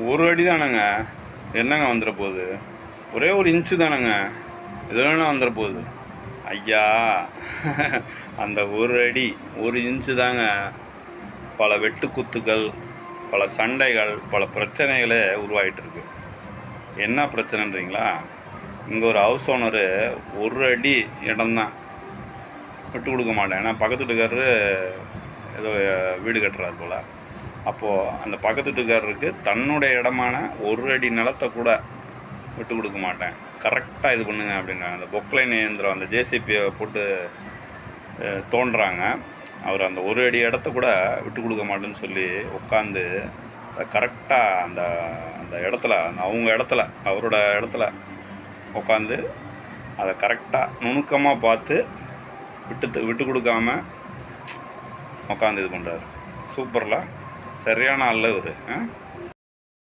ஒரு அடி தானேங்க. என்னங்க வந்துட போகுது? ஒரே ஒரு இன்ச்சு தானேங்க. எது வேணா வந்துட போகுது? ஐயா அந்த ஒரு அடி ஒரு இன்ச்சு தாங்க. பல வெட்டுக்குத்துக்கள் பல சண்டைகள் பல பிரச்சனைகளே உருவாகிட்டுருக்கு என்ன பிரச்சனைன்றீங்களா? இங்கே ஒரு ஹவுஸ் ஓனரு ஒரு அடி இடம்தான் விட்டு கொடுக்க மாட்டேன். ஏன்னா பக்கத்து வீட்டுக்காரரு ஏதோ வீடு கட்டுறாரு போல். அப்போது அந்த பக்கத்து வீட்டுக்காரருக்கு தன்னுடைய இடமான ஒரு அடி நிலத்தை கூட விட்டு கொடுக்க மாட்டேன். கரெக்டாக இது பண்ணுங்க அப்படின்னா அந்த பொக்லைன் இயந்திரம் அந்த ஜேசிபியை போட்டு தோன்றாங்க. அவர் அந்த ஒரு அடி இடத்த கூட விட்டு கொடுக்க மாட்டேன்னு சொல்லி உட்காந்து கரெக்டாக அந்த அந்த இடத்துல அந்த அவங்க இடத்துல அவரோட இடத்துல உட்காந்து அதை கரெக்டாக நுணுக்கமாக பார்த்து விட்டு விட்டு கொடுக்காம உட்காந்து இது பண்ணுறாரு சூப்பரில். சரியான ஆள் இவர்